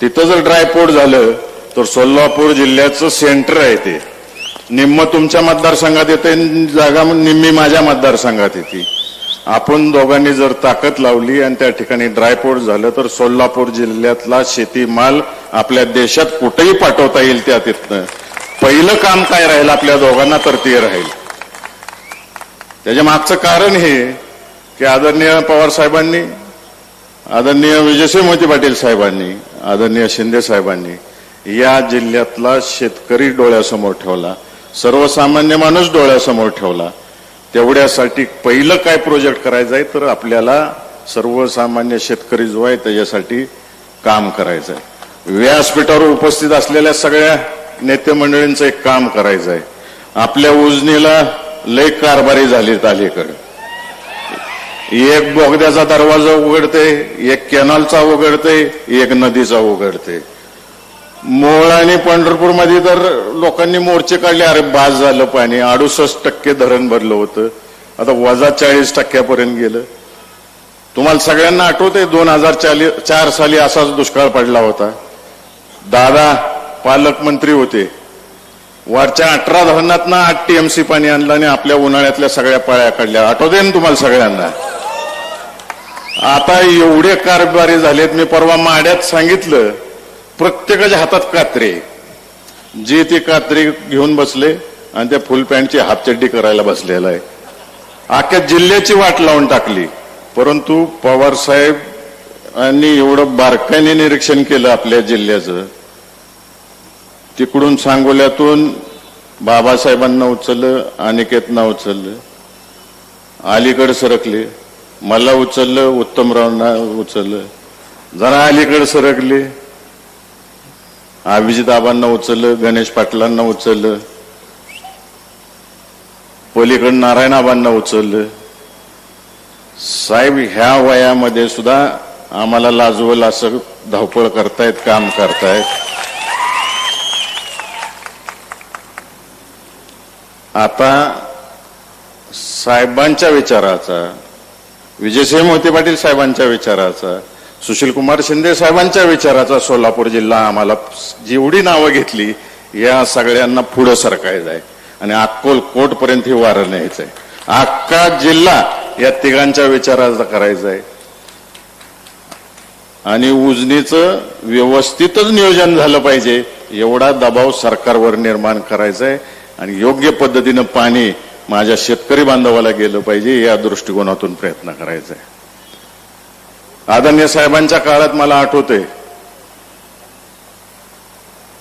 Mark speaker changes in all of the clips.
Speaker 1: तिथं जर ड्रायपोर्ट झालं तर सोलापूर जिल्ह्याचं सेंटर आहे ते. निम्म तुमच्या मतदारसंघात येते जागा निम्मी माझ्या मतदारसंघात येते. आपण दोघांनी जर ताकद लावली आणि त्या ठिकाणी ड्रायपोर्ट झालं तर सोलापूर जिल्ह्यातला शेतीमाल आपल्या देशात कुठेही पाठवता येईल त्या तिथनं. पहिलं काम काय राहील आपल्या दोघांना तर ते राहील. त्याच्या मागचं कारण हे की आदरणीय पवार साहेबांनी आदरणीय विजयसिंह मोती पाटील साहेबांनी आदरणीय शिंदे साहेबांनी या जिल्ह्यातला शेतकरी डोळ्यासमोर ठेवला सर्वसामान्य माणूस डोळ्यासमोर ठेवला. तेवढ्यासाठी पहिलं काय प्रोजेक्ट करायचं आहे तर आपल्याला सर्वसामान्य शेतकरी जो आहे त्याच्यासाठी काम करायचं आहे. व्यासपीठावर उपस्थित असलेल्या सगळ्या नेते मंडळींचं एक काम करायचं आहे. आपल्या उजनीला लय कारभारी झालीत तालीकडे एक बोगद्याचा दरवाजा उघडते एक कॅनलचा उघडते एक नदीचा उघडते. मोळ आणि पंढरपूरमध्ये तर लोकांनी मोर्चे काढले अरे बाज झालं पाणी. अडुसष्ट टक्के धरण भरलं होतं. आता वजा चाळीस टक्क्यापर्यंत गेलं. तुम्हाला सगळ्यांना आठवतंय दोन हजार चार साली असाच दुष्काळ पडला होता. दादा पालकमंत्री होते. वरच्या अठरा धरणात ना आठ टीएमसी पाणी आणलं आणि आपल्या उन्हाळ्यातल्या सगळ्या पळ्या काढल्या. आठवते ना तुम्हाला सगळ्यांना? आता एवढे कारभारी झालेत मी परवा माड्यात सांगितलं प्रत्येकाच्या हातात कात्रे. जे ते कात्री घेऊन बसले आणि त्या फुल पॅन्टची हापचड्डी करायला बसलेला आहे. अख्ख्या जिल्ह्याची वाट लावून टाकली. परंतु पवार साहेब यांनी एवढं बारकाईने निरीक्षण केलं आपल्या जिल्ह्याचं. तिकडून सांगोल्यातून बाबासाहेबांना उचललं अनिकेतना उचललं. अलीकडे सरकले. मला उचललं उत्तमरावना उचललं. जरा अलीकडे सरकले. अभिजित उचललं गणेश पाटलांना उचललं. पलीकडे नारायणाबांना उचललं. साहेब ह्या वयामध्ये सुद्धा आम्हाला लाजवल असं धावपळ करतायत काम करतायत. आता साहेबांच्या विचाराचा विजयसिंह मोहिते पाटील साहेबांच्या विचाराचा सुशील कुमार शिंदे साहेबांच्या विचाराचा सोलापूर जिल्हा आम्हाला जेवढी नावं घेतली या सगळ्यांना पुढं सरकायचं आहे. आणि अक्कोल हे ही वारं न्यायचं आहे अख्खा जिल्हा या तिघांच्या विचाराचा करायचा आहे आणि उजनीचं व्यवस्थितच नियोजन झालं पाहिजे एवढा दबाव सरकारवर निर्माण करायचा आहे आणि योग्य पद्धतीनं पाणी माझ्या शेतकरी बांधवाला गेलं पाहिजे या दृष्टिकोनातून प्रयत्न करायचा आहे. आदरणीय साहेबांच्या काळात मला आठवते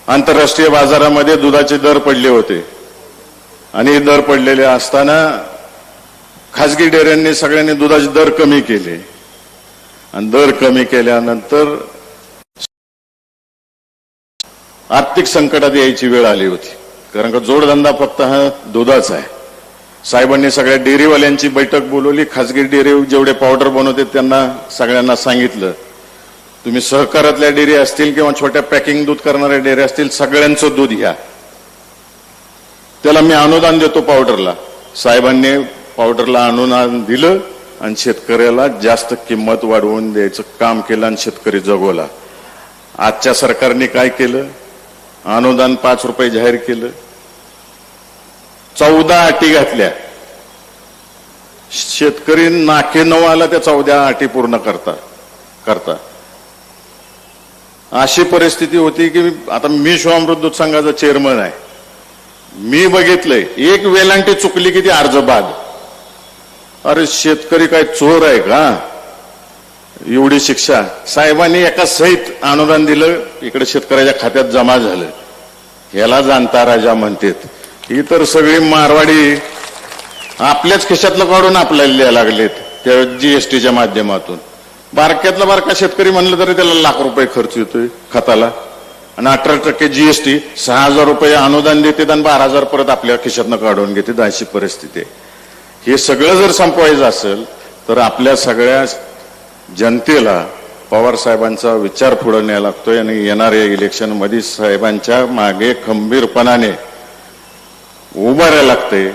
Speaker 1: आंतरराष्ट्रीय बाजारामध्ये दुधाचे दर पडले होते. आणि दर पडलेले असताना खासगी डेऱ्यांनी सगळ्यांनी दुधाचे दर कमी केले. आणि दर कमी केल्यानंतर आर्थिक संकटात यायची वेळ आली होती. कारण का जोडधंदा फक्त हा दुधाचा आहे. साहेबांनी सगळ्या डेअरीवाल्यांची बैठक बोलवली. खासगी डेअरी जेवढे पावडर बनवते त्यांना सगळ्यांना सांगितलं. तुम्ही सहकारातल्या डेअरी असतील किंवा छोट्या पॅकिंग दूध करणाऱ्या डेअरी असतील सगळ्यांचं दूध घ्या. त्याला मी अनुदान देतो पावडरला. साहेबांनी पावडरला अनुदान दिलं आणि शेतकऱ्याला जास्त किंमत वाढवून द्यायचं काम केलं आणि शेतकरी जगवला. आजच्या सरकारने काय केलं? अनुदान पाच रुपये जाहीर केलं. चौदा अटी घातल्या. शेतकरी नाके नऊ आला त्या चौदा अटी पूर्ण करता करता. अशी परिस्थिती होती की आता मी शिवामृत दूध संघाचा चेअरमन आहे. मी बघितलंय एक वेलांटी चुकली की ती अर्ज बाद अरे शेतकरी काय चोर आहे का? एवढी शिक्षा. साहेबांनी एका सहित अनुदान दिलं इकडे शेतकऱ्याच्या खात्यात जमा झालं. याला जाणता राजा म्हणतात ही तर सगळी मारवाडी आपल्याच खिशातलं काढून आपल्याला लिहायला लागलेत त्या जीएसटीच्या माध्यमातून. बारक्यातला बारका शेतकरी म्हणलं तरी त्याला लाख रुपये खर्च येतोय खताला. आणि अठरा टक्के जीएसटी सहा हजार रुपये अनुदान देते आणि बारा हजार परत आपल्या खिशातनं काढून घेते अशी परिस्थिती आहे. हे सगळं जर संपवायचं असेल तर आपल्या सगळ्या जनतेला पवार साहेबांचा विचार पुढे न्यायला लागतोय आणि येणाऱ्या इलेक्शनमध्ये साहेबांच्या मागे खंबीरपणाने उभारायला लागते.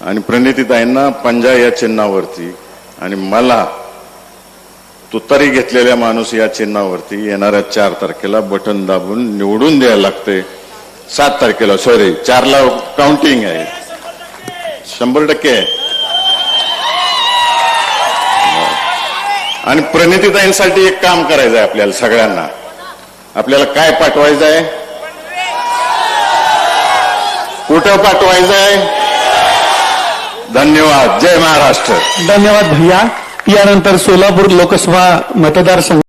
Speaker 1: आणि प्रणितीताईंना पंजा या चिन्हावरती. आणि मला तुतारी घेतलेल्या माणूस या चिन्हावरती येणाऱ्या चार तारखेला बटन दाबून निवडून द्यायला लागते. सात तारखेला सॉरी चारला काउंटिंग आहे. शंभर टक्के आहे. आणि प्रणितीताईंसाठी एक काम करायचं आहे आपल्याला सगळ्यांना. आपल्याला काय पाठवायचं आहे कुठं पाठवायचंय? धन्यवाद. जय महाराष्ट्र.
Speaker 2: धन्यवाद भैया. यानंतर सोलापूर लोकसभा मतदारसंघ